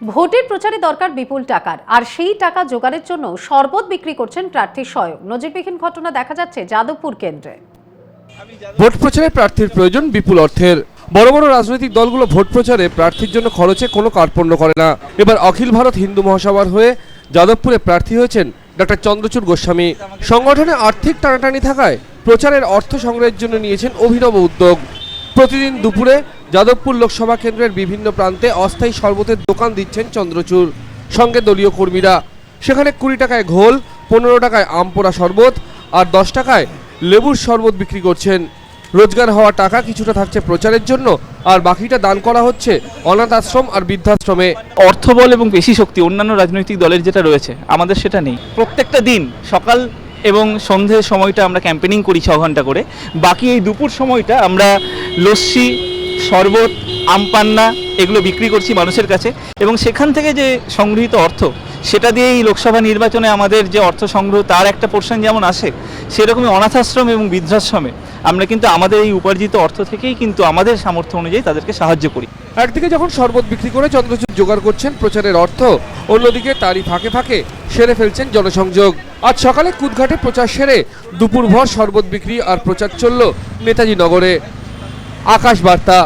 ভোটের প্রচারে দরকার বিপুল টাকার, আর সেই টাকা জোগাড়ের জন্য শরবত বিক্রি করছেন প্রার্থী স্বয়ং। নজিরবিহীন ঘটনা দেখা যাচ্ছে যাদবপুর কেন্দ্রে। ভোট প্রচারে প্রার্থীর প্রয়োজন বিপুল অর্থের। বড় বড় রাজনৈতিক দলগুলো ভোট প্রচারে প্রার্থীর জন্য খরচে কোনো কার্পণ্য করে না। এবার অখিল ভারত হিন্দু মহাসভার হয়ে যাদবপুরে প্রার্থী হয়েছেন ডক্টর চন্দ্রচূড় গোস্বামী। সংগঠনে আর্থিক টানাটানি থাকায় প্রচারের অর্থ সংগ্রহের জন্য নিয়েছেন অভিনব উদ্যোগ। প্রতিদিন দুপুরে যাদবপুর লোকসভা কেন্দ্রের বিভিন্ন প্রান্তে অস্থায়ী শরবতের দোকান দিচ্ছেন চন্দ্রচূড়। সঙ্গে দলীয় কর্মীরা। সেখানে কুড়ি টাকায় ঘোল, পনেরো টাকায় আমপোড়া শরবত আর দশ টাকায় লেবুর শরবত বিক্রি করছেন। রোজগার হওয়া টাকা কিছুটা থাকছে প্রচারের জন্য আর বাকিটা দান করা হচ্ছে অনাথ আশ্রম আর বৃদ্ধাশ্রমে। অর্থবল এবং পেশি শক্তি অন্যান্য রাজনৈতিক দলের যেটা রয়েছে, আমাদের সেটা নেই। প্রত্যেকটা দিন সকাল এবং সন্ধ্যের সময়টা আমরা ক্যাম্পেনিং করি ছ ঘণ্টা করে। বাকি এই দুপুর সময়টা আমরা লস্যি শরবত, আমপান্না, এগুলো বিক্রি করছি মানুষের কাছে। এবং সেখান থেকে যে সংগৃহীত অর্থ, সেটা দিয়ে এই লোকসভা নির্বাচনে আমাদের যে অর্থ সংগ্রহ, তার একটা পোর্শন যেমন আসে, সেরকমই অনাথাশ্রম এবং বৃদ্ধাশ্রমে আমরা কিন্তু আমাদের এই উপার্জিত অর্থ থেকেই কিন্তু আমাদের সামর্থ্য অনুযায়ী তাদেরকে সাহায্য করি। একদিকে যখন শরবত বিক্রি করে চন্দ্রচূড় জোগাড় করছেন প্রচারের অর্থ, অন্যদিকে তারই ফাঁকে ফাঁকে সেরে ফেলছেন জনসংযোগ। আজ সকালে কুদঘাটে প্রচার সেরে দুপুরভর শরবত বিক্রি আর প্রচার চলল নেতাজি নগরে। আকাশ বার্তা।